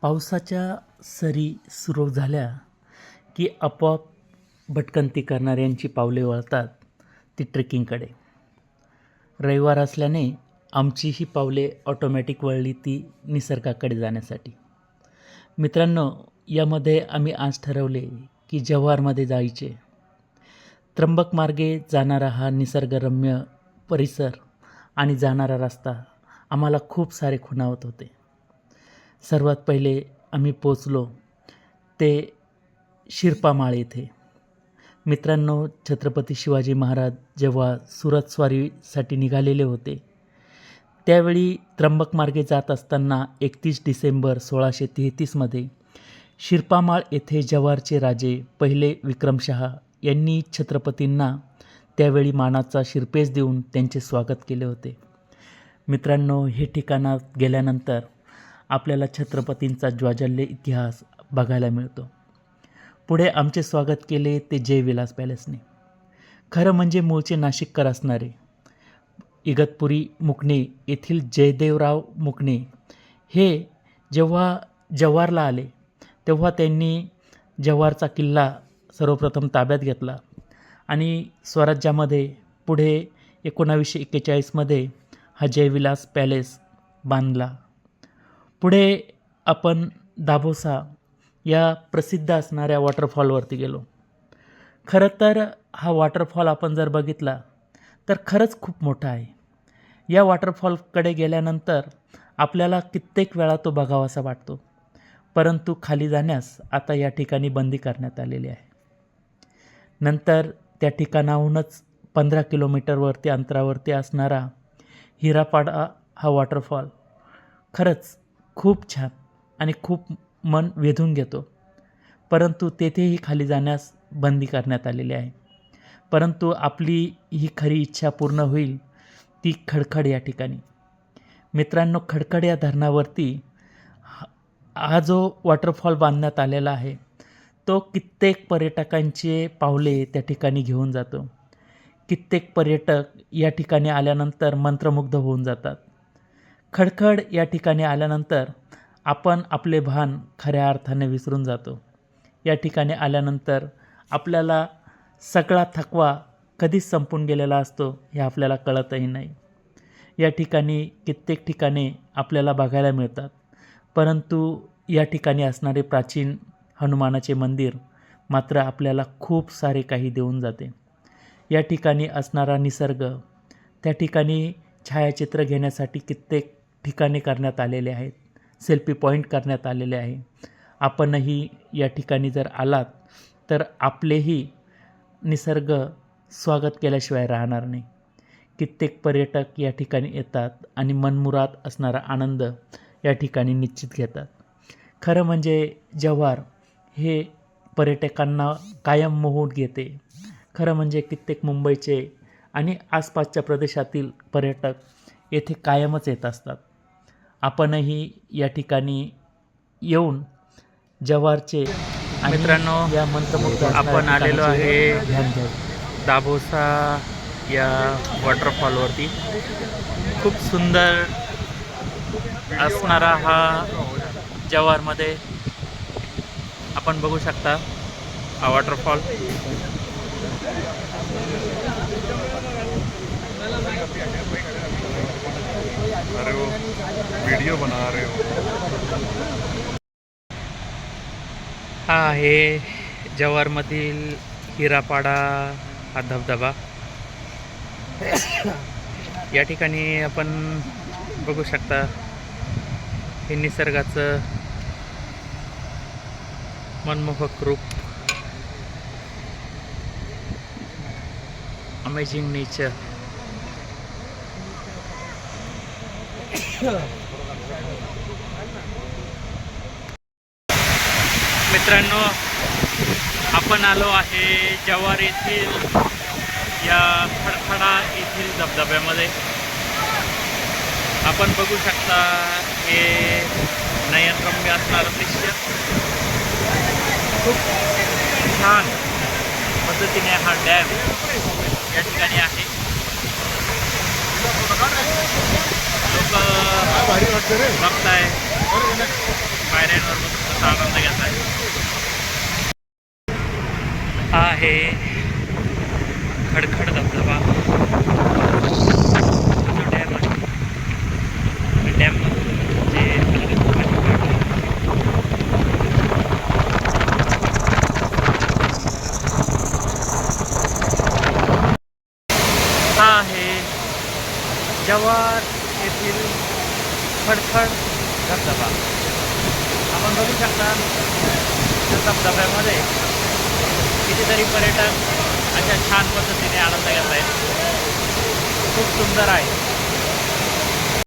पावसाच्या सरी सुरू झाल्या की आपोआप भटकंती करणाऱ्यांची पावले वळतात ती ट्रेकिंगकडे. रविवार असल्याने आमची ही पावले ऑटोमॅटिक वळली ती निसर्गाकडे जाण्यासाठी. मित्रांनो यामध्ये आम्ही आज ठरवले की जव्हारमध्ये जायचे. त्र्यंबक मार्गे जाणारा हा निसर्गरम्य परिसर आणि जाणारा रस्ता आम्हाला खूप सारे खुणावत होते. सर्वात पहिले आम्ही पोचलो ते शिरपामाळ येथे. मित्रांनो छत्रपती शिवाजी महाराज जेव्हा सुरत स्वारीसाठी निघालेले होते त्यावेळी त्र्यंबक मार्गे जात असताना एकतीस डिसेंबर सोळाशे तेहतीसमध्ये शिरपामाळ येथे जव्हारचे राजे पहिले विक्रमशहा यांनी छत्रपतींना त्यावेळी मानाचा शिरपेस देऊन त्यांचे स्वागत केले होते. मित्रांनो हे ठिकाणात गेल्यानंतर आपल्याला छत्रपतींचा ज्वाजल्य इतिहास बघायला मिळतो. पुढे आमचे स्वागत केले ते जयविलास पॅलेसने. खरं म्हणजे मूळचे नाशिककर असणारे इगतपुरी मुकणे येथील जयदेवराव मुकणे हे जेव्हा जव्हारला आले तेव्हा त्यांनी जव्हारचा किल्ला सर्वप्रथम ताब्यात घेतला आणि स्वराज्यामध्ये पुढे एकोणावीसशे एक्केचाळीसमध्ये हा जयविलास पॅलेस बांधला. पुढे आपण दाभोसा या प्रसिद्ध असणाऱ्या वॉटरफॉलवरती गेलो. खरं तर हा वॉटरफॉल आपण जर बघितला तर खरंच खूप मोठा आहे. या वॉटरफॉलकडे गेल्यानंतर आपल्याला कित्येक वेळा तो बघावासा वाटतो परंतु खाली जाण्यास आता या ठिकाणी बंदी करण्यात आलेली आहे. नंतर त्या ठिकाणाहूनच पंधरा किलोमीटरवरती अंतरावरती असणारा हिरापाडा हा वॉटरफॉल खरंच खूप छान आणि खूप मन वेधून घेतो. परंतु तेथेही खाली जाण्यास बंदी करण्यात आलेली आहे. परंतु आपली ही खरी इच्छा पूर्ण होईल ती खडखड या ठिकाणी. मित्रांनो खडखड या धरणावरती हा- हा जो वॉटरफॉल बांधण्यात आलेला आहे तो कित्येक पर्यटकांचे पावले त्या ठिकाणी घेऊन जातो. कित्येक पर्यटक या ठिकाणी आल्यानंतर मंत्रमुग्ध होऊन जातात. खडखड या ठिकाणी आल्यानंतर आपण आपले भान खऱ्या अर्थाने विसरून जातो. या ठिकाणी आल्यानंतर आपल्याला सगळा थकवा कधीच संपून गेलेला असतो हे आपल्याला कळतही नाही. या ठिकाणी कित्येक ठिकाणे आपल्याला बघायला मिळतात. परंतु या ठिकाणी असणारे प्राचीन हनुमानाचे मंदिर मात्र आपल्याला खूप सारे काही देऊन जाते. या ठिकाणी असणारा निसर्ग त्या ठिकाणी छायाचित्र घेण्यासाठी कित्येक ठिकाणे करण्यात आलेले आहेत. सेल्फी पॉईंट करण्यात आलेले आहे. आपणही या ठिकाणी जर आलात तर आपलेही निसर्ग स्वागत केल्याशिवाय राहणार नाही. कित्येक पर्यटक या ठिकाणी येतात आणि मनमुराद असणारा आनंद या ठिकाणी निश्चित घेतात. खरं म्हणजे जव्हार हे पर्यटकांना कायम मोहून घेते. खरं म्हणजे कित्येक मुंबईचे आणि आसपासच्या प्रदेशातील पर्यटक येथे कायमच येत असतात. आपणही या ठिकाणी येऊन जव्हारचे मित्रांनो, या मंत्रमुग्ध आपण आलेलो आहे. दाभोसा या वॉटरफॉलवरती खूप सुंदर असणारा हा जव्हारमध्ये आपण बघू शकता हा वॉटरफॉल वीडियो बना रहे हो। हा आहे जव्हारमधील हिरापाडा हा धबधबा. या ठिकाणी आपण बघू शकता हे निसर्गाचं मनमोहक रूप. अमेझिंग नेचर मित्रांनो आपण आलो आहे जव्हार येथील या खडखडा येथील धबधब्यामध्ये. आपण बघू शकता हे नयनरम्य असणारं दृश्य. खूप छान पद्धतीने हा डॅम या ठिकाणी आहे. लोक भारी वाटतं रे. बघताय. पायऱ्यांवर बसून आनंद घेत आहे आहे खडखड धबधबा. जो डॅम आहे डॅम जे हा आहे जवार फडफड. धबधबा. आपण बघू शकता त्या धबधब्यामध्ये कितीतरी पर्यटक अशा छान पद्धतीने आनंद घेत आहेत खूप सुंदर आहे.